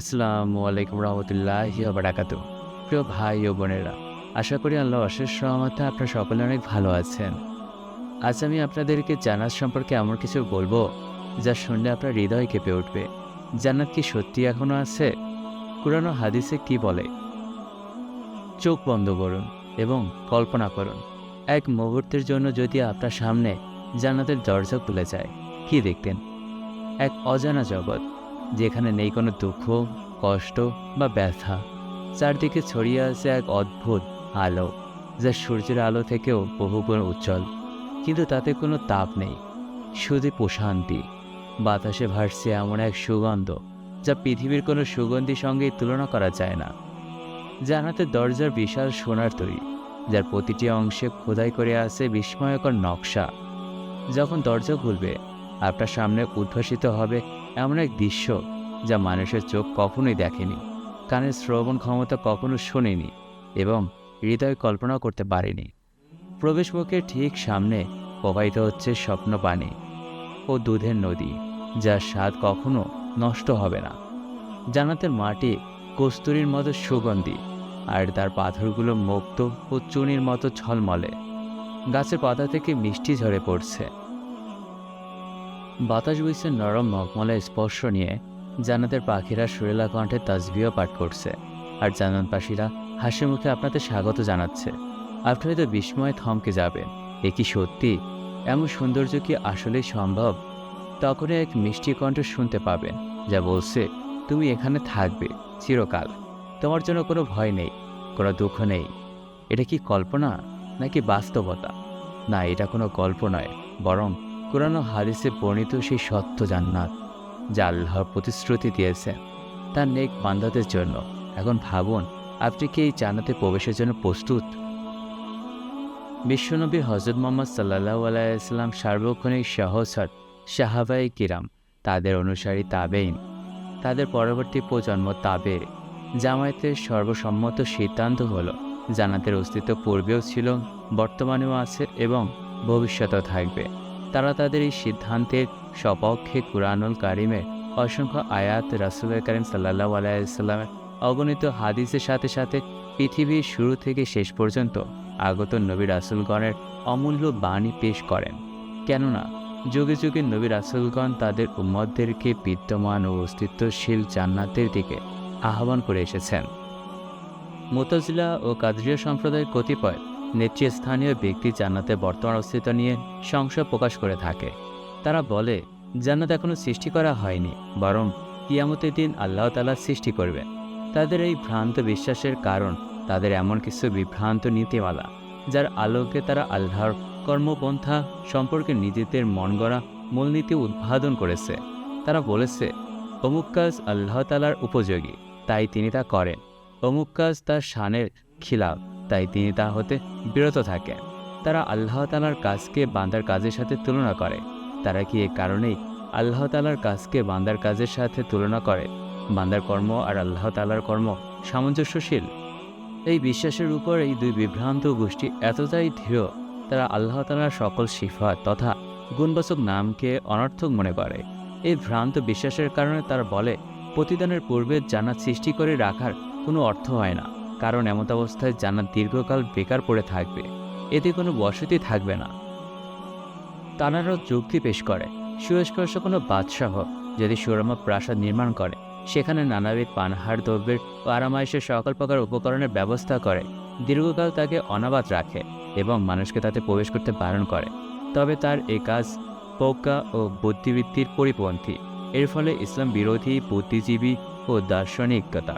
আসসালামু আলাইকুম রহমতুল্লাহ বারাকাতু প্রিয় ভাই ও বোনেরা, আশা করি আল্লাহ অশেষ সহমতে আপনারা সকলে অনেক ভালো আছেন। আজ আমি আপনাদেরকে জান্নাত সম্পর্কে এমন কিছু বলব, যা শুনলে আপনার হৃদয় কেঁপে উঠবে। জান্নাত কি সত্যি এখনও আছে? কুরানো হাদিসে কি বলে? চোখ বন্ধ করুন এবং কল্পনা করুন। এক মুহূর্তের জন্য যদি আপনার সামনে জান্নাতের দরজা খুলে যায়, কি দেখতেন এক অজানা জগৎ। যেখানে নেই কোনো দুঃখ, কষ্ট বা ব্যথা। চারদিকে ছড়িয়ে আছে এক অদ্ভুত আলো, যা সূর্যের আলো থেকেও বহুগুণ উজ্জ্বল, কিন্তু তাতে কোনো তাপ নেই, শুধু প্রশান্তি। বাতাসে ভাসছে এমন এক সুগন্ধ, যা পৃথিবীর কোনো সুগন্ধির সঙ্গে তুলনা করা যায় না। জানাতে দরজার বিশাল সোনার তৈরি, যার প্রতিটি অংশে খোদাই করে আছে বিস্ময়কর নকশা। যখন দরজা খুলবে, আপনার সামনে উদ্ভাসিত হবে এমন এক দৃশ্য যা মানুষের চোখ কখনোই দেখেনি, কানের শ্রবণ ক্ষমতা কখনো শোনেনি এবং হৃদয় কল্পনা করতে পারেনি। প্রবেশমুখের ঠিক সামনে প্রবাহিত হচ্ছে স্বপ্ন পানি ও দুধের নদী, যার স্বাদ কখনো নষ্ট হবে না। জানাতের মাটি কস্তুরীর মতো সুগন্ধি আর তার পাথরগুলো মুক্ত ও চুনির মতো ছলমলে গাছের পাতা থেকে মিষ্টি ঝরে পড়ছে। বাতাস বইছে নরম মখমলে স্পর্শ নিয়ে। জান্নাতের পাখিরা সুরেলা কণ্ঠে তাজবিও পাঠ করছে। আর জান্নাতবাসীরা হাসি মুখে আপনাদের স্বাগত জানাচ্ছে। আপনি হয়তো বিস্ময়ে থমকে যাবেন এ কি সত্যি? এমন সৌন্দর্য কি আসলেই সম্ভব? তখনই এক মিষ্টি কণ্ঠ শুনতে পাবেন, যা বলছে, তুমি এখানে থাকবে, চিরকাল। তোমার জন্য কোনো ভয় নেই, কোনো দুঃখ নেই। এটা কি কল্পনা, নাকি বাস্তবতা? না, এটা কোনো গল্প নয়, বরং কোরআন হাদিসে বর্ণিত সেই সত্য জান্নাত, যা আল্লাহর প্রতিশ্রুতি দিয়েছেন তার নেক বান্দাদের জন্য। এখন ভাবুন, আপনি কি এই জান্নাতে প্রবেশের জন্য প্রস্তুত? বিশ্বনবী হজরত মোহাম্মদ সাল্লাহ আলাইসাল্লাম সার্বক্ষণিক সহসর সাহাবাই কিরাম, তাদের অনুসারী তাবেইন তাদের পরবর্তী প্রজন্ম তাবে জামায়াতের সর্বসম্মত সিদ্ধান্ত হলো, জান্নাতের অস্তিত্ব পূর্বেও ছিল, বর্তমানেও আছে এবং ভবিষ্যতেও থাকবে। তারা তাদের এই সিদ্ধান্তের সপক্ষে কুরআনুল কারিমের অসংখ্য আয়াত রাসুল করিম সাল্লাহ আলাইসাল্লামের অগণিত হাদিসের সাথে সাথে পৃথিবীর শুরু থেকে শেষ পর্যন্ত আগত নবী রাসুলগণের অমূল্য বাণী পেশ করেন। কেননা, যুগে যুগে নবী রাসুলগণ তাদের উম্মদদেরকে বিদ্যমান ও অস্তিত্বশীল জান্নাতের দিকে আহ্বান করে এসেছেন। মোতাজিলা ও কাদরিয়া সম্প্রদায়ের কতিপয় নেতৃস্থানীয় ব্যক্তি জান্নাতে বর্তমান অস্তিত্ব নিয়ে সংশয় প্রকাশ করে থাকে। তারা বলে, জান্নাত এখনও সৃষ্টি করা হয়নি, বরং কিয়ামতের দিন আল্লাহ তালা সৃষ্টি করবে। তাদের এই ভ্রান্ত বিশ্বাসের কারণ তাদের এমন কিছু বিভ্রান্ত নীতিমালা, যার আলোকে তারা আল্লাহর কর্মপন্থা সম্পর্কে নিজেদের মন গড়া মূলনীতি উদ্ভাদন করেছে। তারা বলেছে, অমুক কাজ আল্লাহ তালার উপযোগী, তাই তিনি তা করেন। অমুক কাজ তার শানের খিলাফ। তাই তিনি তা হতে বিরত থাকেন। তারা আল্লাহ তালার কাজকে বান্দার কাজের সাথে তুলনা করে। তারা কি এ কারণেই আল্লাহ তালার কাজকে বান্দার কাজের সাথে তুলনা করে? বান্দার কর্ম আর আল্লাহ তালার কর্ম সামঞ্জস্যশীল? এই বিশ্বাসের উপর এই দুই বিভ্রান্ত গোষ্ঠী এতটাই দৃঢ়, তারা আল্লাহ তালার সকল সিফাত তথা গুণবাচক নামকে অনর্থক মনে করে। এই ভ্রান্ত বিশ্বাসের কারণে তারা বলে, প্রতিদানের পূর্বে জান্নাত সৃষ্টি করে রাখার কোনো অর্থ হয় না। কারণ এমত অবস্থায় জান্নাত দীর্ঘকাল বেকার পড়ে থাকবে। এতে কোনো বসতি থাকবে না। তারারও যুক্তি পেশ করে, সুস্পর্শ কোনো বাদশাহ যদি সুরমা প্রাসাদ নির্মাণ করে, সেখানে নানাবিধ পানহার দ্রব্যের ও আরামাইশের সকল প্রকার উপকরণের ব্যবস্থা করে, দীর্ঘকাল তাকে অনাবাদ রাখে এবং মানুষকে তাতে প্রবেশ করতে বারণ করে। তবে তার এ কাজ প্রজ্ঞা ও বুদ্ধিবৃত্তির পরিপন্থী। এর ফলে ইসলাম বিরোধী, বুদ্ধিজীবী ও দার্শনিকতা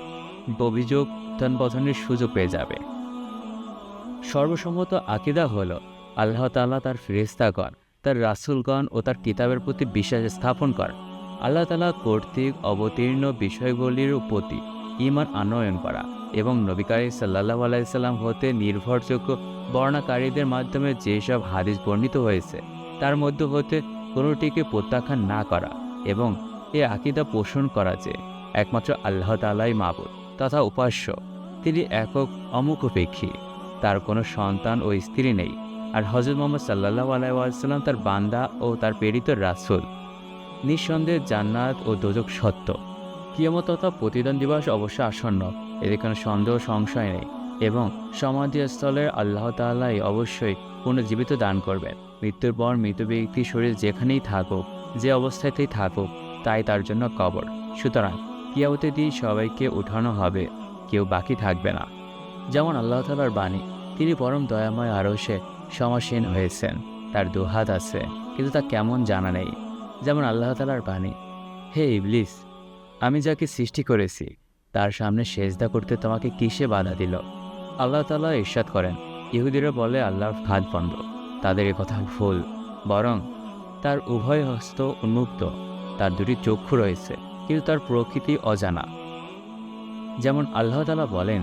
অভিযোগ উত্থানপথনের সুযোগ পেয়ে যাবে। সর্বসম্মত আকিদা হল, আল্লাহ তাল্লাহ তার ফেরেস্তাগণ তার রাসুলগণ ও তার কিতাবের প্রতি বিশ্বাস স্থাপন করেন। আল্লাহ তালা কর্তৃক অবতীর্ণ বিষয়গুলির প্রতি ইমান আনয়ন করা এবং নবিকারী সাল্লাহ আলাইসাল্লাম হতে নির্ভরযোগ্য বর্ণাকারীদের মাধ্যমে যেসব হাদিস বর্ণিত হয়েছে, তার মধ্যে হতে কোনোটিকে প্রত্যাখ্যান না করা এবং এ আকিদা পোষণ করা যে একমাত্র আল্লাহ তালাই মাবুদ তথা উপাস্য। তিনি একক অমুখপেক্ষী। তার কোনো সন্তান ও স্ত্রী নেই। আর হজরত মোহাম্মদ সাল্লাহ আলাইসাল্লাম তার বান্দা ও তার প্রেরিত রাসুল। নিঃসন্দেহে জান্নাত ও দোজক সত্য। কিয়ামত তথা প্রতিদান দিবস অবশ্য আসন্ন। এতে কোনো সন্দেহ সংশয় নেই। এবং সমাধিস্থলের আল্লাহ তাল্লাহ অবশ্যই পুনর্জীবিত দান করবেন। মৃত্যুর পর মৃত ব্যক্তির শরীর যেখানেই থাকুক, যে অবস্থাতেই থাকুক, তাই তার জন্য কবর। সুতরাং কিয়ামতের দিন সবাইকে উঠানো হবে কেউ বাকি থাকবে না। যেমন আল্লাহ তালার বাণী, তিনি পরম দয়াময় আরও সে সমাসীন হয়েছেন, তার দুহাত আছে, কিন্তু তা কেমন জানা নেই। যেমন আল্লাহ তালার বাণী, হে ইবলিস, আমি যাকে সৃষ্টি করেছি, তার সামনে সেজদা করতে তোমাকে কিসে বাধা দিল? আল্লাহ তালা ইরশাদ করেন, ইহুদিরা বলে আল্লাহর হাত বন্ধ, তাদের কথা ভুল, বরং তার উভয় হস্ত উন্মুক্ত, তার দুটি চক্ষু রয়েছে, কিন্তু তার প্রকৃতি অজানা। যেমন আল্লাহ তালা বলেন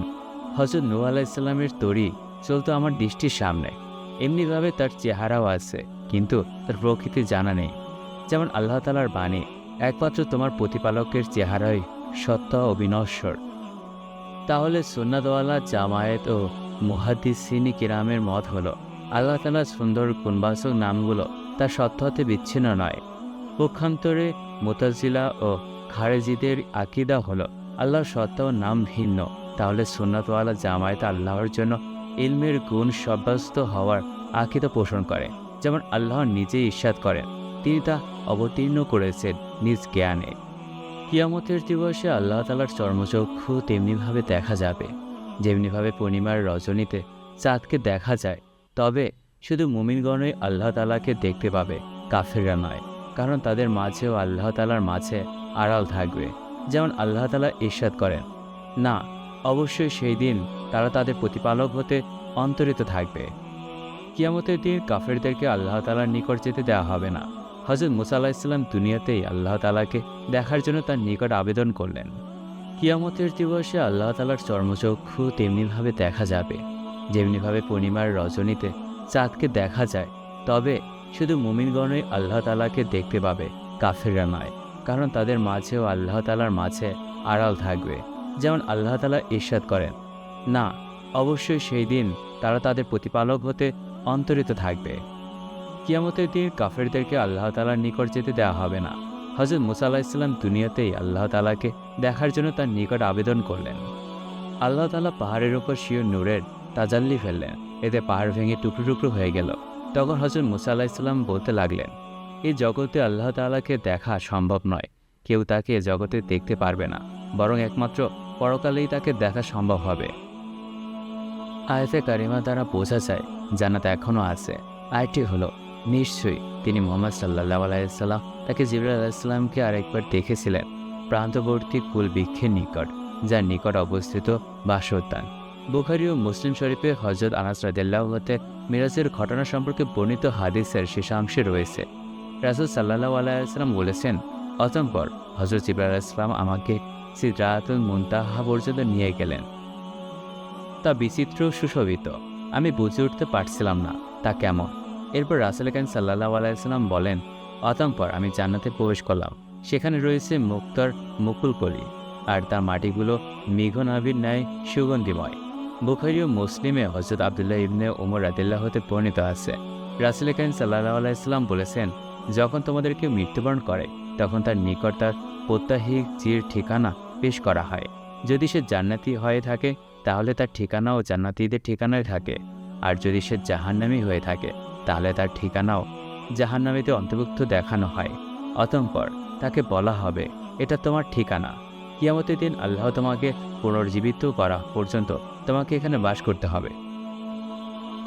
হজরত নূ আলাইসাল্লামের তরি চলতো আমার দৃষ্টির সামনে। এমনিভাবে তার চেহারাও আছে, কিন্তু তার প্রকৃতি জানা নেই। যেমন আল্লাহ তালার বাণী, একমাত্র তোমার প্রতিপালকের চেহারাই সত্য অবিনশ্বর তাহলে সুন্নাতওয়ালা, জামায়েত ও মুহাদ্দিসিনী কিরামের মত হলো, আল্লাহ তালার সুন্দর গুণবাচক নামগুলো তার সত্য হতে বিচ্ছিন্ন নয়। পক্ষান্তরে মোতাজিলা ও খারেজিদের আকিদা হলো আল্লাহর সত্তা ও নাম ভিন্ন। তাহলে সুন্নাতওয়ালা জামায়াত আল্লাহর জন্য ইলমের গুণ সাব্যস্ত হওয়ার আকিদা পোষণ করে, যেমন আল্লাহ নিজেই ঈর্ষাদ করেন। তিনি তা অবতীর্ণ করেছেন নিজ জ্ঞানে। কিয়ামতের দিবসে আল্লাহ তালার চর্মচক্ষু তেমনিভাবে দেখা যাবে। যেমনিভাবে পূর্ণিমার রজনীতে চাঁদকে দেখা যায়, তবে শুধু মুমিনগণই আল্লাহ তালাকে দেখতে পাবে, কাফেররা নয়, কারণ তাদের মাঝেও আল্লাহ তালার মাঝে আড়াল থাকবে। যেমন আল্লাহ তালা ঈর্ষাদ করেন। না, অবশ্যই সেই দিন তারা তাদের প্রতিপালক হতে অন্তরিত থাকবে। কিয়ামতের দিন কাফেরদেরকে আল্লাহ তালার নিকট যেতে দেওয়া হবে না। হজরত মুসা আল্লাহ ইসলাম দুনিয়াতেই আল্লাহ তালাকে দেখার জন্য তার নিকট আবেদন করলেন। কিয়ামতের দিবসে আল্লাহ তালার চর্মচক্ষু তেমনিভাবে দেখা যাবে। যেমনিভাবে পূর্ণিমার রজনীতে চাঁদকে দেখা যায়, তবে শুধু মুমিনগণই আল্লাহ তালাকে দেখতে পাবে, কাফেররা নয়। কারণ তাদের মাঝেও আল্লাহ তালার মাঝে আড়াল থাকবে। যেমন আল্লাহ তালা ঈর্ষাদ করেন। না, অবশ্যই সেই দিন তারা তাদের প্রতিপালক হতে অন্তরিত থাকবে। কিয়ামতের দিন কাফেরদেরকে আল্লাহ তালার নিকট যেতে দেওয়া হবে না। হজরত মুসা আল্লাহ ইসলাম দুনিয়াতেই আল্লাহ তালাকে দেখার জন্য তার নিকট আবেদন করলেন। আল্লাহ তালা পাহাড়ের ওপর শিও নূরের তাজাল্লি ফেললেন। এতে পাহাড় ভেঙে টুকরো টুকরো হয়ে গেল। তখন হজরত মুসা আল্লাহ ইসলাম বলতে লাগলেন এই জগতে আল্লাহ তালাকে দেখা সম্ভব নয়। কেউ তাকে এ জগতে দেখতে পারবে না, বরং একমাত্র পরকালেই তাকে দেখা সম্ভব হবে। আয়তে কারিমা দ্বারা বোঝা যায়, জান্নাত এখনও আছে। আরেকটি হলো, নিশ্চয়ই তিনি মোহাম্মদ সাল্লাহ আলাইসাল্লাম তাকে জিবরা আলাইসাল্লামকে আরেকবার দেখেছিলেন, প্রান্তবর্তী কুল বৃক্ষের নিকট, যার নিকট অবস্থিত বাসোদ্যান বুখারি ও মুসলিম শরীফে হজরত আনাস রাদিল্লাহতে মিরাজের ঘটনা সম্পর্কে বর্ণিত হাদিসের শেষাংশে রয়েছে। রাসুল সাল্লাহ আলাইসাল্লাম বলেছেন, অতঃপর হজরত জিবরা আলাইসলাম আমাকে সিদ্রাতুল মুনতাহা পর্যন্ত নিয়ে গেলেন। তা বিচিত্র সুশোভিত। আমি বুঝে উঠতে পারছিলাম না, তা কেমন? এরপর রাসেল কান সাল্লাহ আলাইসাল্লাম বলেন, অতঃপর আমি জান্নাতে প্রবেশ করলাম। সেখানে রয়েছে মুক্তার মুকুলকলি আর তার মাটিগুলো মেঘনাভির ন্যায় সুগন্ধিময়। বুখারি ও মুসলিমে হজরত আবদুল্লাহ ইবনে ওমর রাদিল্লাহ হতে বর্ণিত আছে। রাসেল কান সাল্লাহ আলাইসাল্লাম বলেছেন যখন তোমাদেরকে মৃত্যুবরণ করে, তখন তার নিকট তার প্রত্যাহিক চির ঠিকানা পেশ করা হয়। যদি সে জান্নাতি হয়ে থাকে, তাহলে তার ঠিকানাও জান্নাতিদের ঠিকানায় থাকে। আর যদি সে জাহান্নামি হয়ে থাকে, তাহলে তার ঠিকানাও জাহান্নামীতে অন্তর্ভুক্ত দেখানো হয়। অতঃপর তাকে বলা হবে, এটা তোমার ঠিকানা। কিয়ামতের দিন আল্লাহ তোমাকে পুনর্জীবিত করা পর্যন্ত তোমাকে এখানে বাস করতে হবে।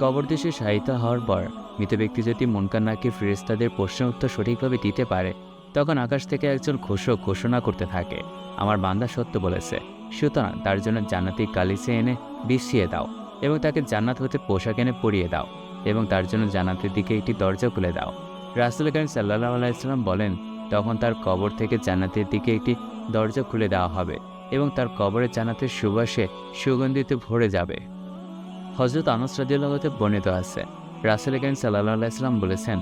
কবর দেশে সাহিত্য হওয়ার পর মৃত ব্যক্তি যদি মনকান্নাকে ফেরেস্তাদের প্রশ্ন উত্তর সঠিকভাবে দিতে পারে, তখন আকাশ থেকে একজন ঘোষক ঘোষণা করতে থাকে। আমার বান্দা সত্য বলেছে, সুতরাং তার জন্য জান্নাতি কালিসে এনে বিছিয়ে দাও এবং তাকে জান্নাত হতে পোশাক এনে পরিয়ে দাও এবং তার জন্য জান্নাতের দিকে একটি দরজা খুলে দাও। রাসুল করিম সাল্লাহ আলাইসাল্লাম বলেন, তখন তার কবর থেকে জান্নাতের দিকে একটি দরজা খুলে দেওয়া হবে এবং তার কবরে জান্নাতের সুবাসে সুগন্ধিতে ভরে যাবে। হজরত আনস রাজিউল্লাহতে বর্ণিত আছে রাসুল করিম সাল্লাহ বলেছেন,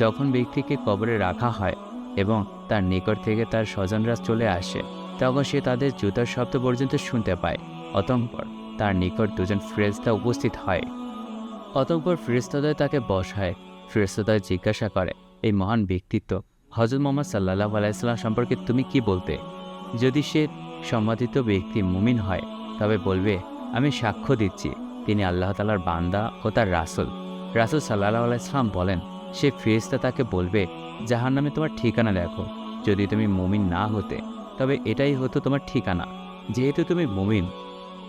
যখন ব্যক্তিকে কবরে রাখা হয় এবং তার নিকট থেকে তার স্বজনরা চলে আসে, তখন সে তাদের জুতার শব্দ পর্যন্ত শুনতে পায়, অতঃপর তার নিকট দুজন ফ্রেস্তা উপস্থিত হয়। অতঃপর ফেরেস্তাদয় তাকে বসায় ফেরেস্তাদয় জিজ্ঞাসা করে, এই মহান ব্যক্তিত্ব হজরত মোহাম্মদ সাল্লাহ আলাইসাল্লাম সম্পর্কে তুমি কি বলতে? যদি সে সম্মানিত ব্যক্তি মুমিন হয়, তবে বলবে, আমি সাক্ষ্য দিচ্ছি, তিনি আল্লাহ তালার বান্দা ও তার রাসুল। রাসুল সাল্লাহ আলাইসলাম বলেন, সে ফেরেশতা তাকে বলবে জাহান নামে তোমার ঠিকানা দেখো যদি তুমি মুমিন না হতে, তবে এটাই হতো তোমার ঠিকানা। যেহেতু তুমি মুমিন,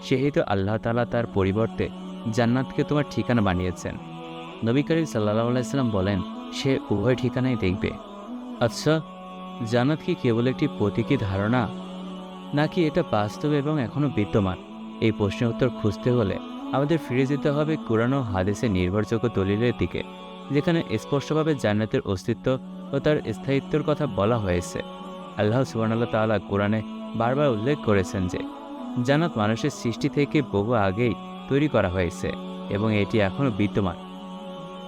সেহেতু আল্লাহ তালা তার পরিবর্তে জান্নাতকে তোমার ঠিকানা বানিয়েছেন। নবী করিম সাল্লাহ আলাইসাল্লাম বলেন, সে উভয় ঠিকানাই দেখবে। আচ্ছা জান্নাত কি কেবল একটি প্রতীকী ধারণা? নাকি এটা বাস্তব এবং এখনও বিদ্যমান? এই প্রশ্নের উত্তর খুঁজতে হলে আমাদের ফিরে যেতে হবে কোরআন ও হাদিসের নির্ভরযোগ্য দলিলের দিকে, যেখানে স্পষ্টভাবে জান্নাতের অস্তিত্ব ও তার স্থায়িত্বের কথা বলা হয়েছে। আল্লাহ সুবর্ণাল্লাহ তাআলা কোরআনে বারবার উল্লেখ করেছেন যে, জান্নাত মানুষের সৃষ্টি থেকে বহু আগেই তৈরি করা হয়েছে এবং এটি এখনও বিদ্যমান।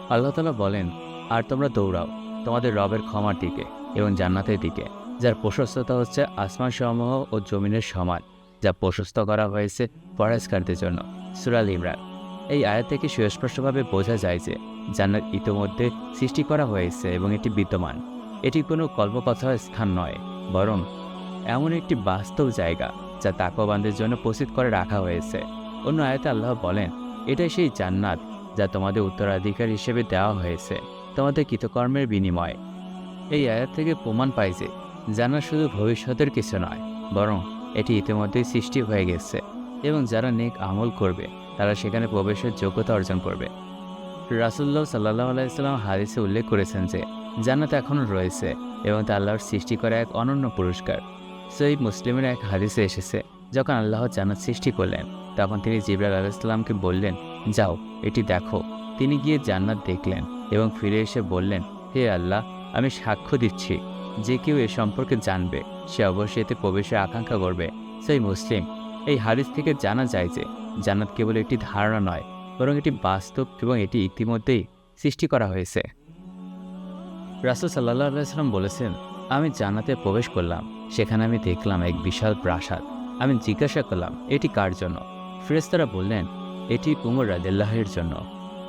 আল্লাহ তালা বলেন, আর তোমরা দৌড়াও, তোমাদের রবের ক্ষমার দিকে এবং জান্নাতের দিকে, যার প্রশস্ততা হচ্ছে আসমান সমূহ ও জমিনের সমান, যা প্রশস্ত করা হয়েছে পরেশকারদের জন্য। সুরাল ইমরান, এই আয়াত থেকে সুস্পষ্টভাবে বোঝা যায় যে জান্নাত ইতোমধ্যে সৃষ্টি করা হয়েছে এবং এটি বিদ্যমান। এটি কোনো কল্পকথার স্থান নয়, বরং এমন একটি বাস্তব জায়গা যা তাকবানদের জন্য প্রস্তুত করে রাখা হয়েছে। অন্য আয়াতে আল্লাহ বলেন, এটাই সেই জান্নাত যা তোমাদের উত্তরাধিকার হিসেবে দেওয়া হয়েছে, তোমাদের কৃতকর্মের বিনিময়। এই আয়াত থেকে প্রমাণ পাই যে জান্নাত শুধু ভবিষ্যতের কিছু নয়, বরং এটি ইতিমধ্যেই সৃষ্টি হয়ে গেছে। এবং যারা নেক আমল করবে, তারা সেখানে প্রবেশের যোগ্যতা অর্জন করবে। রাসুল্লাহ সাল্লাহ আলাইসাল্লাম হাদিসে উল্লেখ করেছেন যে, জান্নাত এখনও রয়েছে এবং তা আল্লাহর সৃষ্টি করা এক অনন্য পুরস্কার। সই মুসলিমের এক হাদিসে এসেছে, যখন আল্লাহ জান্নাত সৃষ্টি করলেন, তখন তিনি জিবরাল আলাইসাল্লামকে বললেন, যাও, এটি দেখো। তিনি গিয়ে জান্নাত দেখলেন এবং ফিরে এসে বললেন, হে আল্লাহ, আমি সাক্ষ্য দিচ্ছি। যে কেউ এ সম্পর্কে জানবে, সে অবশ্যই এতে প্রবেশের আকাঙ্ক্ষা করবে। সেই মুসলিম এই হাদিস থেকে জানা যায় যে জান্নাত কেবল একটি ধারণা নয়, বরং এটি বাস্তব এবং এটি ইতিমধ্যেই সৃষ্টি করা হয়েছে। রাসুল সাল্লাহ আলাইসাল্লাম বলেছেন, আমি জান্নাতে প্রবেশ করলাম, সেখানে আমি দেখলাম এক বিশাল প্রাসাদ। আমি জিজ্ঞাসা করলাম, এটি কার জন্য? ফেরেস্তারা বললেন, এটি উমর রাদিল্লাহের জন্য।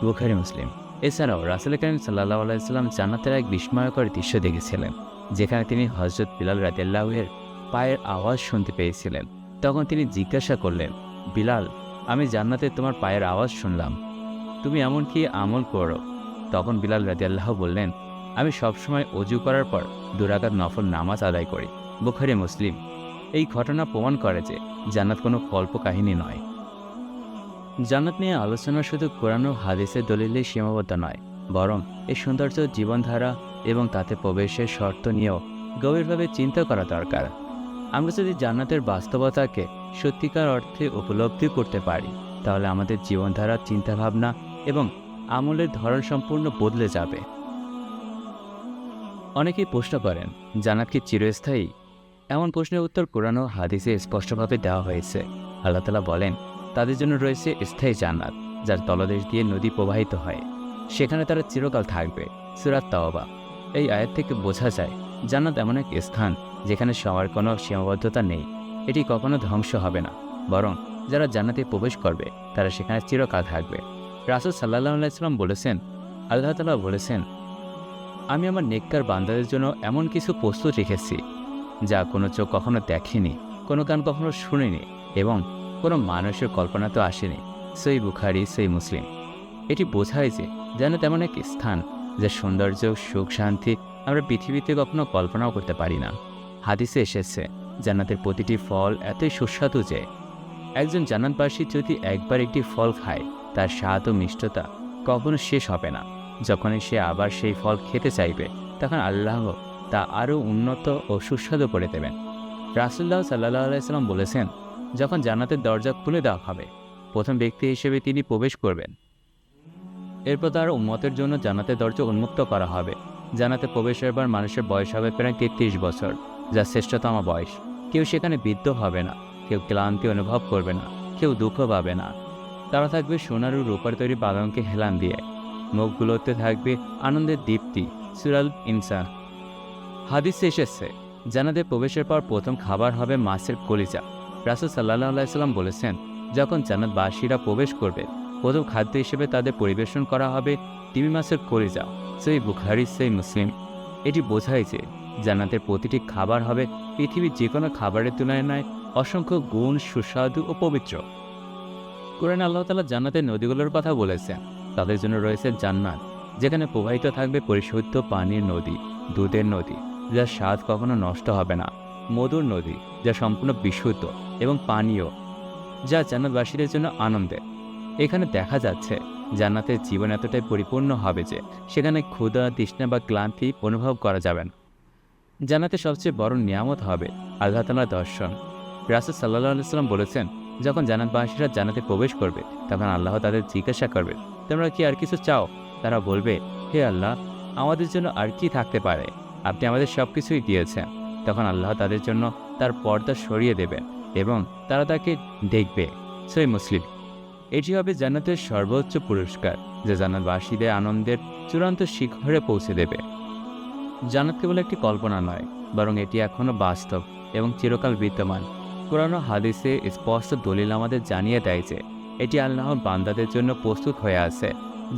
বুখারি, মুসলিম। এছাড়াও রাসুল করিম সাল্লাহ আলাইসাল্লাম জান্নাতের এক বিস্ময়কর দৃশ্য দেখেছিলেন, যেখানে তিনি হজরত বিলাল রাদিল্লাহের পায়ের আওয়াজ শুনতে পেয়েছিলেন। তখন তিনি জিজ্ঞাসা করলেন, বিলাল, আমি জান্নাতে তোমার পায়ের আওয়াজ শুনলাম। তুমি এমন কি আমল করো? তখন বিলাল রাদিয়াল্লাহ বললেন, আমি সবসময় অজু করার পর দুরাকাত নফল নামাজ আদায় করি। বুখারি, মুসলিম। এই ঘটনা প্রমাণ করে যে জান্নাত কোনো কল্প কাহিনী নয়। জান্নাত নিয়ে আলোচনা শুধু কোরআন হাদিসের দলিলেই সীমাবদ্ধ নয়, বরং এই সৌন্দর্য জীবনধারা এবং তাতে প্রবেশের শর্ত নিয়েও গভীরভাবে চিন্তা করা দরকার। আমরা যদি জান্নাতের বাস্তবতাকে সত্যিকার অর্থে উপলব্ধি করতে পারি, তাহলে আমাদের জীবনধারা চিন্তাভাবনা এবং আমলের ধরন সম্পূর্ণ বদলে যাবে। অনেকেই প্রশ্ন করেন, জান্নাত কি চিরস্থায়ী? এমন প্রশ্নের উত্তর কোরআন ও হাদিসে স্পষ্টভাবে দেওয়া হয়েছে। আল্লাহ তালা বলেন, তাদের জন্য রয়েছে স্থায়ী জান্নাত, যার তলদেশ দিয়ে নদী প্রবাহিত হয়। সেখানে তারা চিরকাল থাকবে। সুরাত তাওবা। এই আয়াত থেকে বোঝা যায় জান্নাত এমন এক স্থান যেখানে সবার কোনো সীমাবদ্ধতা নেই। এটি কখনো ধ্বংস হবে না, বরং যারা জান্নাতে প্রবেশ করবে, তারা সেখানে চিরকাল থাকবে। রাসুল সাল্লাহ আলাইসাল্লাম বলেছেন, আল্লাহ তালা বলেছেন, আমি আমার নেককার বান্দাদের জন্য এমন কিছু প্রস্তুত রেখেছি, যা কোনো চোখ কখনো দেখেনি, কোনো গান কখনো শুনিনি এবং কোনো মানুষের কল্পনা তো আসেনি। সেই বুখারি সেই মুসলিম। এটি বোঝায় যে যেন তেমন এক স্থান যে সৌন্দর্য, সুখ, শান্তি আমরা পৃথিবীতে কখনো কল্পনাও করতে পারি না। হাদিসে এসেছে, জান্নাতের প্রতিটি ফল এতই সুস্বাদু যে, একজন জান্নাতবাসী যদি একবার একটি ফল খায়, তার স্বাদ ও মিষ্টতা কখনো শেষ হবে না। যখনই সে আবার সেই ফল খেতে চাইবে, তখন আল্লাহ তা আরও উন্নত ও সুস্বাদু করে দেবেন। রাসুল্লাহ সাল্লাহ আলাইসাল্লাম বলেছেন, যখন জান্নাতের দরজা খুলে দেওয়া হবে, প্রথম ব্যক্তি হিসেবে তিনি প্রবেশ করবেন। এরপর তার উম্মতের জন্য জান্নাতের দরজা উন্মুক্ত করা হবে। জানাতে প্রবেশের পর মানুষের বয়স হবে প্রায় তেত্রিশ বছর, যা শ্রেষ্ঠতম বয়স। কেউ সেখানে বৃদ্ধ হবে না, কেউ ক্লান্তি অনুভব করবে না, কেউ দুঃখ পাবে না। তারা থাকবে সোনার ও রূপার তৈরি পালঙ্কে হেলান দিয়ে। মুখগুলোতে থাকবে আনন্দের দীপ্তি, সুরাল ইনসান। হাদিস এসেছে, জানাতে প্রবেশের পর প্রথম খাবার হবে মাছের কলিজা। রাসুল সাল্লাহ আলাইসাল্লাম বলেছেন, যখন জান্নাতবাসীরা প্রবেশ করবে, প্রথম খাদ্য হিসেবে তাদের পরিবেশন করা হবে তিমি মাছের কলিজা। সেই বুখারি সেই মুসলিম। এটি বোঝায় যে জান্নাতের প্রতিটি খাবার হবে পৃথিবীর যে কোনো খাবারের তুলনায় অসংখ্য গুণ সুস্বাদু ও পবিত্র। কোরআন আল্লাহ তালা জান্নাতের নদীগুলোর কথা বলেছেন। তাদের জন্য রয়েছে জান্নাত, যেখানে প্রবাহিত থাকবে পরিশুদ্ধ পানির নদী, দুধের নদী, যার স্বাদ কখনো নষ্ট হবে না, মধুর নদী, যা সম্পূর্ণ বিশুদ্ধ এবং পানীয়, যা জান্নাতবাসীদের জন্য আনন্দের। এখানে দেখা যাচ্ছে জান্নাতের জীবন এতটাই পরিপূর্ণ হবে যে সেখানে ক্ষুধা, তৃষ্ণা বা ক্লান্তি অনুভব করা যাবে না। জান্নাতে সবচেয়ে বড় নিয়ামত হবে আল্লাহ তালার দর্শন। রাসুল সাল্লাহ সাল্লাম বলেছেন, যখন জান্নাতবাসীরা জান্নাতে প্রবেশ করবে, তখন আল্লাহ তাদের জিজ্ঞাসা করবে, তোমরা কি আর কিছু চাও? তারা বলবে, হে আল্লাহ, আমাদের জন্য আর কি থাকতে পারে? আপনি আমাদের সব কিছুই দিয়েছেন। তখন আল্লাহ তাদের জন্য তার পর্দা সরিয়ে দেবেন এবং তারা তাকে দেখবে। সেই মুসলিম। এটি হবে জান্নাতের সর্বোচ্চ পুরস্কার, যা জান্নাতবাসীদের আনন্দের চূড়ান্ত শিখরে পৌঁছে দেবে। জান্নাত কেবল একটি কল্পনা নয়, বরং এটি এখনও বাস্তব এবং চিরকাল বিদ্যমান। ও হাদিসে স্পষ্ট দলিল আমাদের জানিয়ে দেয় যে, এটি আল্লাহর বান্দাদের জন্য প্রস্তুত হয়ে আছে।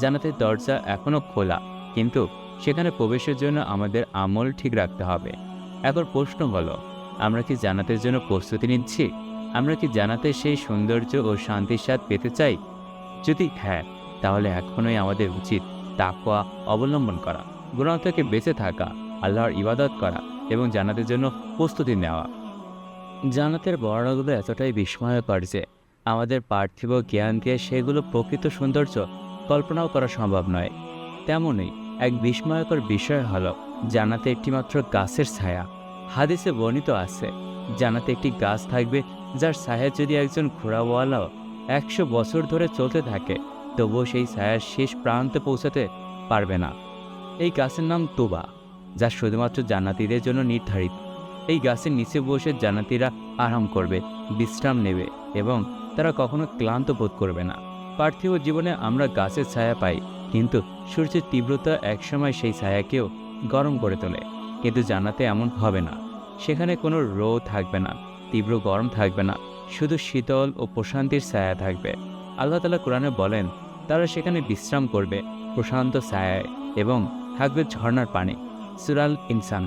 জান্নাতের দরজা এখনও খোলা, কিন্তু সেখানে প্রবেশের জন্য আমাদের আমল ঠিক রাখতে হবে। এখন প্রশ্ন হলো, আমরা কি জান্নাতের জন্য প্রস্তুতি নিচ্ছি? আমরা কি জানাতে সেই সৌন্দর্য ও শান্তির স্বাদ পেতে চাই? যদি হ্যাঁ তাহলে এখনই আমাদের উচিত তাকওয়া অবলম্বন করা গুণাহ থেকে বেঁচে থাকা, আল্লাহর ইবাদত করা এবং জানাতের জন্য প্রস্তুতি নেওয়া। জানাতের বর্ণনাগুলো এতটাই বিস্ময়কর যে আমাদের পার্থিব জ্ঞান দিয়ে সেগুলো প্রকৃত সৌন্দর্য কল্পনাও করা সম্ভব নয়। তেমনই এক বিস্ময়কর বিষয় হলো, জান্নাতে একটিমাত্র গাছের ছায়া। হাদিসে বর্ণিত আছে জানাতে একটি গাছ থাকবে যার ছায়া যদি একজন ঘোড়াওয়ালাও একশো বছর ধরে চলতে থাকে, তবুও সেই ছায়ার শেষ প্রান্তে পৌঁছাতে পারবে না। এই গাছের নাম তোবা, যা শুধুমাত্র জান্নাতীদের জন্য নির্ধারিত। এই গাছের নিচে বসে জান্নাতীরা আরাম করবে, বিশ্রাম নেবে এবং তারা কখনো ক্লান্ত বোধ করবে না। পার্থিব জীবনে আমরা গাছের ছায়া পাই, কিন্তু সূর্যের তীব্রতা একসময় সেই ছায়াকেও গরম করে তোলে। কিন্তু জানাতে এমন হবে না, সেখানে কোনো রো থাকবে না। তীব্র গরম থাকবে না, শুধু শীতল ও প্রশান্তির ছায়া থাকবে। আল্লাহ তালা কোরআনে বলেন, তারা সেখানে বিশ্রাম করবে, প্রশান্ত ছায়ায়, এবং থাকবে ঝর্ণার পানি। সুরাল ইনসান।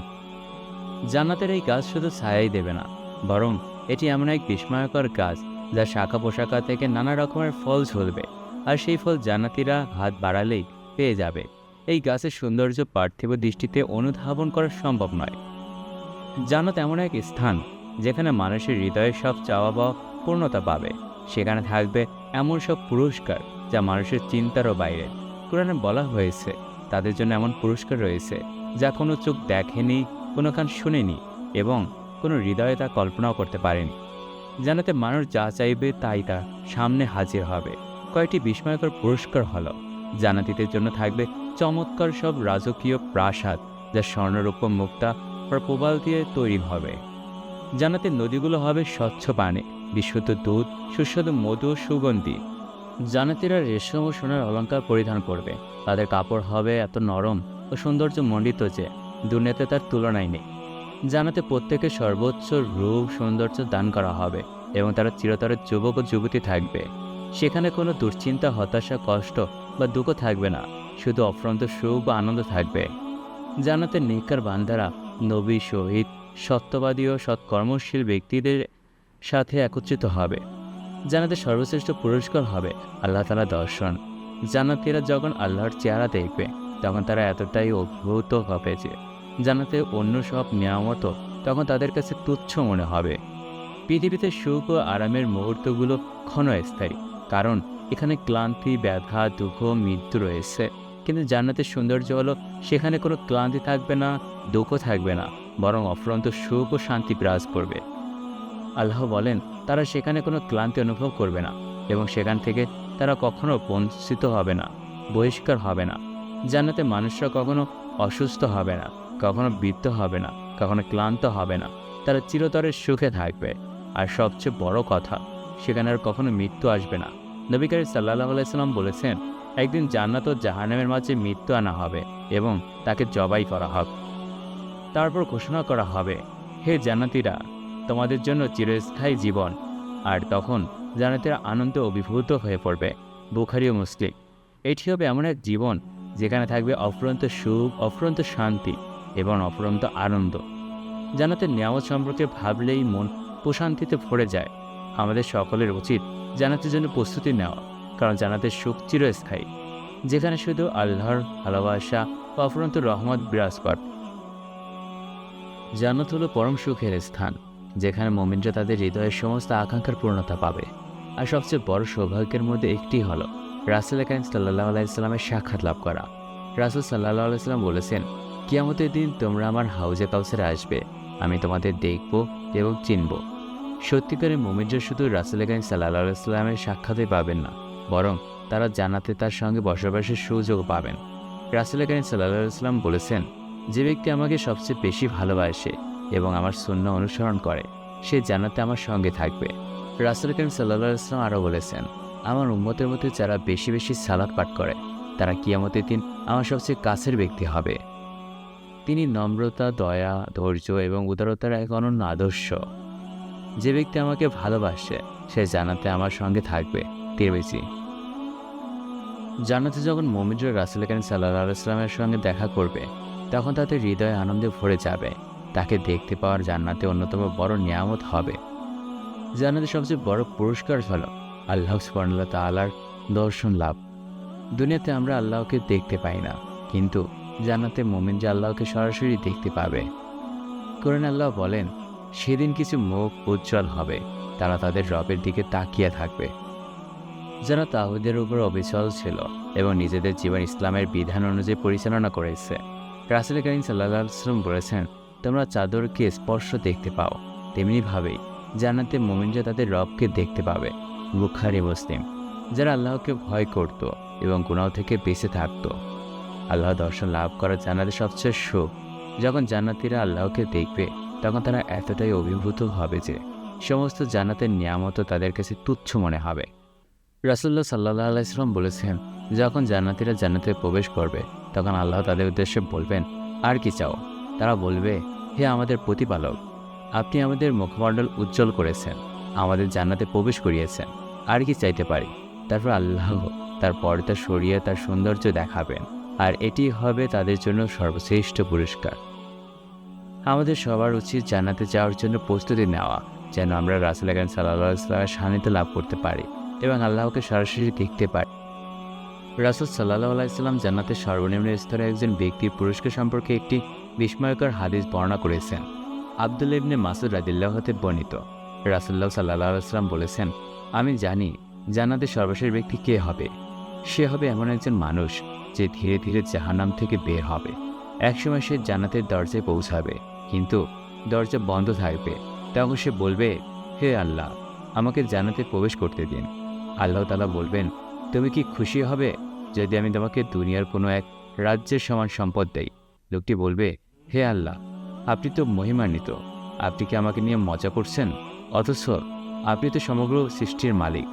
জান্নাতের এই গাছ শুধু ছায়াই দেবে না, বরং এটি এমন এক বিস্ময়কর গাছ, যা শাখা পোশাকা থেকে নানা রকমের ফল ঝুলবে আর সেই ফল জান্নাতিরা হাত বাড়ালেই পেয়ে যাবে। এই গাছের সৌন্দর্য পার্থিব দৃষ্টিতে অনুধাবন করা সম্ভব নয়। জান্নাত এমন এক স্থান যেখানে মানুষের হৃদয়ের সব চাওয়া পাওয়া পূর্ণতা পাবে। সেখানে থাকবে এমন সব পুরস্কার যা মানুষের চিন্তারও বাইরে। কোরআনে বলা হয়েছে, তাদের জন্য এমন পুরস্কার রয়েছে যা কোনো চোখ দেখেনি, কোনো কান শুনেনি এবং কোনো হৃদয়ে তা কল্পনাও করতে পারেনি। জানাতে মানুষ যা চাইবে তাই তা সামনে হাজির হবে। কয়েকটি বিস্ময়কর পুরস্কার হলো। জানাতিদের জন্য থাকবে চমৎকার সব রাজকীয় প্রাসাদ যা স্বর্ণরূপ মুক্তা বা প্রবাল দিয়ে তৈরি হবে। জানাতে নদীগুলো হবে স্বচ্ছ পানি, বিশুদ্ধ দুধ, সুস্বাদু মধু সুগন্ধি। জানাতিরা রেশম ও সোনার অলঙ্কার পরিধান করবে। তাদের কাপড় হবে এত নরম ও সৌন্দর্য মণ্ডিত যে দুনিয়াতে তার তুলনাই নেই। জানাতে প্রত্যেকের সর্বোচ্চ রূপ সৌন্দর্য দান করা হবে এবং তারা চিরতরের যুবক ও যুবতী থাকবে। সেখানে কোনো দুশ্চিন্তা, হতাশা, কষ্ট বা দুঃখ থাকবে না, শুধু অফ্রন্ত সুখ বা আনন্দ থাকবে। জানাতে নিকার বান্দারা নবী, শহীদ সত্যবাদী ও সৎকর্মশীল ব্যক্তিদের সাথে একত্রিত হবে। জানাতে সর্বশ্রেষ্ঠ পুরস্কার হবে আল্লাহ তালা দর্শন। জানাতিরা যখন আল্লাহর চেহারা দেখবে, তখন তারা এতটাই অভিভূত হবে যে জানাতে অন্য সব নিয়ামত তখন তাদের কাছে তুচ্ছ মনে হবে। পৃথিবীতে সুখ ও আরামের মুহূর্তগুলো ক্ষণস্থায়ী, কারণ এখানে ক্লান্তি ব্যথা দুঃখ, মৃত্যু রয়েছে। কিন্তু জান্নাতের সৌন্দর্য হলো, সেখানে কোনো ক্লান্তি থাকবে না, দুঃখ থাকবে না। বরং অফুরন্ত সুখ ও শান্তি বিরাজ করবে। আল্লাহ বলেন, তারা সেখানে কোনো ক্লান্তি অনুভব করবে না এবং সেখান থেকে তারা কখনো বঞ্চিত হবে না, বহিষ্কার হবে না। জান্নাতে মানুষরা কখনো অসুস্থ হবে না, কখনো বৃদ্ধ হবে না, কখনো ক্লান্ত হবে না, তারা চিরতরের সুখে থাকবে। আর সবচেয়ে বড় কথা, সেখানে আর কখনো মৃত্যু আসবে না। নবিকারী সাল্লাহ আলাইসাল্লাম বলেছেন, একদিন জান্নাত ও জাহান্নামের মাঝে মৃত্যু আনা হবে এবং তাকে জবাই করা হবে। তারপর ঘোষণা করা হবে, হে জান্নাতিরা, তোমাদের জন্য চিরস্থায়ী জীবন। আর তখন জান্নাতিরা আনন্দে অভিভূত হয়ে পড়বে, বুখারি ও মুসলিম। এটি হবে এমন এক জীবন যেখানে থাকবে অফুরন্ত সুখ, অফুরন্ত শান্তি এবং অফুরন্ত আনন্দ। জান্নাতের নিয়ামত সম্পর্কে ভাবলেই মন প্রশান্তিতে ভরে যায়। আমাদের সকলের উচিত জান্নাতের জন্য প্রস্তুতি নেওয়া, কারণ জানাতের সুখ চিরস্থায়ী, যেখানে শুধু আল্লাহর ভালোবাসা অফুরন্ত রহমত বিরাজ কর। জান্নাত হলো পরম সুখের স্থান, যেখানে মোমিনরা তাদের হৃদয়ের সমস্ত আকাঙ্ক্ষার পূর্ণতা পাবে। আর সবচেয়ে বড় সৌভাগ্যের মধ্যে একটি হলো রাসুল কাইম সাল্লাহ আলাইস্লামের সাক্ষাৎ লাভ করা। রাসুল সাল্লাহ আলাইস্লাম বলেছেন, কিয়ামতের দিন তোমরা আমার হাউজে কাউসারে আসবে, আমি তোমাদের দেখব এবং চিনব। সত্যিকারের মোমিনরা শুধু রাসুল কাইম সাল্লাহ আলাইস্লামের সাক্ষাৎই পাবেন না, বরং তারা জানাতে তার সঙ্গে বসবাসের সুযোগ পাবেন। রাসুল কাইম সাল্লাহ আলাইস্লাম বলেছেন যে ব্যক্তি আমাকে সবচেয়ে বেশি ভালোবাসে এবং আমার শূন্য অনুসরণ করে, সে জানাতে আমার সঙ্গে থাকবে। রাসুল করিম সাল্লাহ ইসলাম আরও বলেছেন, আমার উম্মতের মধ্যে যারা বেশি বেশি সালাদ পাঠ করে, তারা কিয়ামতের দিন আমার সবচেয়ে কাছের ব্যক্তি হবে। তিনি নম্রতা, দয়া, ধৈর্য এবং উদারতার এক অনন্য আদর্শ। যে ব্যক্তি আমাকে ভালোবাসে, সে জানাতে আমার সঙ্গে থাকবে। তিরবেজি জানাতে যখন মমিজুর রাসুল করিম সাল্লাহ ইসলামের সঙ্গে দেখা করবে তখন তাদের হৃদয়ে আনন্দে ভরে যাবে। তাকে দেখতে পাওয়ার জান্নাতে অন্যতম বড় নিয়ামত হবে। জান্নাতে সবচেয়ে বড় পুরস্কার হল আল্লাহ সুবর্ণাল্লাহ তালার দর্শন লাভ। দুনিয়াতে আমরা আল্লাহকে দেখতে পাই না, কিন্তু জান্নাতে মোমিন যে আল্লাহকে সরাসরি দেখতে পাবে। করেন আল্লাহ বলেন, সেদিন কিছু মুখ উজ্জ্বল হবে, তারা তাদের রবের দিকে তাকিয়ে থাকবে। যারা তাহুদের উপর অবিচল ছিল এবং নিজেদের জীবন ইসলামের বিধান অনুযায়ী পরিচালনা করেছে রাসেল করিম সাল্লাহ সাল্লাম বলেছেন, তোমরা চাদরকে স্পর্শ দেখতে পাও। তেমনিভাবেই জানাতে মোমিনরা তাদের রবকে দেখতে পাবে। বুখারি, মুসলিম। যারা আল্লাহকে ভয় করত এবং গুনাহ থেকে বেঁচে থাকত আল্লাহ দর্শন লাভ করা জানাতে সবচেয়ে সুখ। যখন জান্নাতিরা আল্লাহকে দেখবে, তখন তারা এতটাই অভিভূত হবে যে সমস্ত জান্নাতের নিয়ামত তাদের কাছে তুচ্ছ মনে হবে। রাসুল্লাহ সাল্লাহ আলাইসলাম বলেছেন, যখন জান্নাতিরা জান্নাতে প্রবেশ করবে তখন আল্লাহ তাদের উদ্দেশ্যে বলবেন, আর কি চাও? তারা বলবে, হে আমাদের প্রতিপালক, আপনি আমাদের মুখমণ্ডল উজ্জ্বল করেছেন, আমাদের জান্নাতে প্রবেশ করিয়েছেন, আর কি চাইতে পারি? তারপর আল্লাহ তার পর্দা সরিয়ে তার সৌন্দর্য দেখাবেন, আর এটি হবে তাদের জন্য সর্বশ্রেষ্ঠ পুরস্কার। আমাদের সবার উচিত জান্নাতে যাওয়ার জন্য প্রস্তুতি নেওয়া, যেন আমরা রাসুল আগান সাল্লাহ সান্নিধ্য লাভ করতে পারি এবং আল্লাহকে সরাসরি দেখতে পারি। রাসুল সাল্লাহ আলাইসাল্লাম জান্নাতের সর্বনিম্ন স্তরে একজন ব্যক্তির পুরস্কার সম্পর্কে একটি বিস্ময়কর হাদিস বর্ণনা করেছেন। আবদুল ইবনে মাসুদ রাদিল্লাহ হতে বর্ণিত। রাসুল্লাহ সাল্লাহ আসলাম বলেছেন, আমি জানি জান্নাতের সর্বশেষ ব্যক্তি কে হবে। সে হবে এমন একজন মানুষ যে ধীরে ধীরে জাহান্নাম থেকে বের হবে। একসময় সে জান্নাতের দরজায় পৌঁছাবে, কিন্তু দরজা বন্ধ থাকবে। তখন সে বলবে, হে আল্লাহ, আমাকে জান্নাতে প্রবেশ করতে দিন। আল্লাহ তালা বলবেন, তুমি কি খুশি হবে? যদি আমি তোমাকে দুনিয়ার কোনো এক রাজ্যের সমান সম্পদ দেই, লোকটি বলবে, হে আল্লাহ, আপনি তো মহিমান্বিত। আপনি কি আমাকে নিয়ে মজা করছেন? অথচ আপনি তো সমগ্র সৃষ্টির মালিক।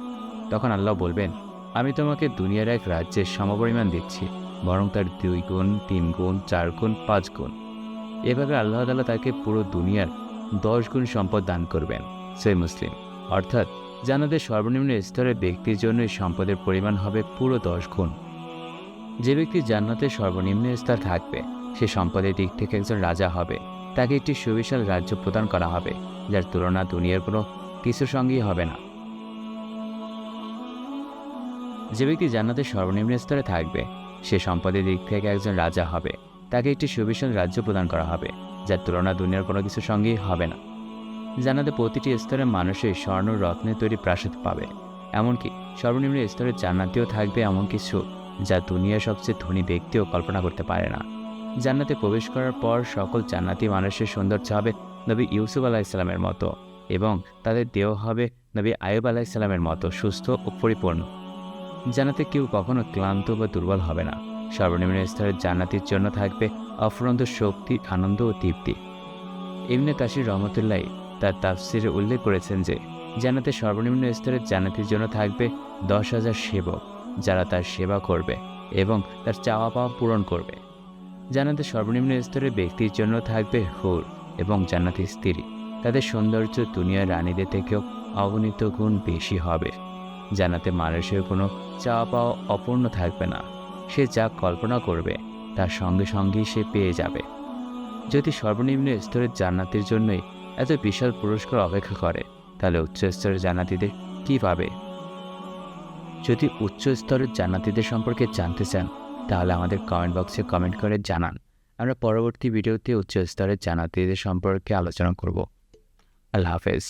তখন আল্লাহ বলবেন, আমি তোমাকে দুনিয়ার এক রাজ্যের সমপরিমাণ দিচ্ছি, বরং তার দুই গুণ, তিন গুণ, চার গুণ, পাঁচ গুণ। এভাবে আল্লাহ তালা তাকে পুরো দুনিয়ার দশ গুণ সম্পদ দান করবেন সে মুসলিম। অর্থাৎ জানাদের সর্বনিম্ন স্তরের ব্যক্তির জন্য সম্পদের পরিমাণ হবে পুরো দশ গুণ। যে ব্যক্তি জান্নাতের সর্বনিম্ন স্তর থাকবে, সে সম্পদের দিক থেকে একজন রাজা হবে। তাকে একটি সুবিশাল রাজ্য প্রদান করা হবে, যার তুলনা দুনিয়ার কোনো কিছুর সঙ্গেই হবে না। যে ব্যক্তি জান্নাতের সর্বনিম্ন স্তরে থাকবে, সে সম্পদের দিক থেকে একজন রাজা হবে। তাকে একটি সুবিশাল রাজ্য প্রদান করা হবে, যার তুলনা দুনিয়ার কোনো কিছুর সঙ্গেই হবে না। জানাতে প্রতিটি স্তরের মানুষই স্বর্ণ রত্নের তৈরি প্রাসাদ পাবে। এমনকি সর্বনিম্ন স্তরে জান্নাতেও থাকবে এমন কিছু। যা দুনিয়ার সবচেয়ে ধনী ব্যক্তিও কল্পনা করতে পারে না। জান্নাতে প্রবেশ করার পর সকল জান্নাতি মানুষের সৌন্দর্য হবে নবী ইউসুফ আলাহ ইসলামের মতো এবং তাদের দেহ হবে নবী আয়ুব আলাহ ইসলামের মতো সুস্থ ও পরিপূর্ণ। জান্নাতে কেউ কখনো ক্লান্ত বা দুর্বল হবে না। সর্বনিম্ন স্তরের জান্নাতির জন্য থাকবে অফুরন্ত শক্তি, আনন্দ ও তৃপ্তি। ইমনে কাশির রহমতুল্লাহ তার তাফসিরে উল্লেখ করেছেন যে, জান্নাতে সর্বনিম্ন স্তরের জান্নাতির জন্য থাকবে দশ হাজার সেবক। যারা তার সেবা করবে এবং তার চাওয়া পাওয়া পূরণ করবে। জানাতে সর্বনিম্ন স্তরের ব্যক্তির জন্য থাকবে হুর এবং জান্নাতি স্ত্রী। তাদের সৌন্দর্য দুনিয়ার রানীদের থেকেও অগণিত গুণ বেশি হবে। জানাতে মানুষের কোনো চাওয়া পাওয়া অপূর্ণ থাকবে না। সে যা কল্পনা করবে, তার সঙ্গে সঙ্গেই সে পেয়ে যাবে। যদি সর্বনিম্ন স্তরের জান্নাতির জন্যই এত বিশাল পুরস্কার অপেক্ষা করে, তাহলে উচ্চ স্তরের জান্নাতিদের কী পাবে? যদি উচ্চ স্তরের জান্নাতিদের সম্পর্কে জানতে চান, তাহলে আমাদের কমেন্ট বক্সে কমেন্ট করে জানান। আমরা পরবর্তী ভিডিওতে উচ্চ স্তরের জান্নাতিদের সম্পর্কে আলোচনা করব। আল্লাহ হাফেজ।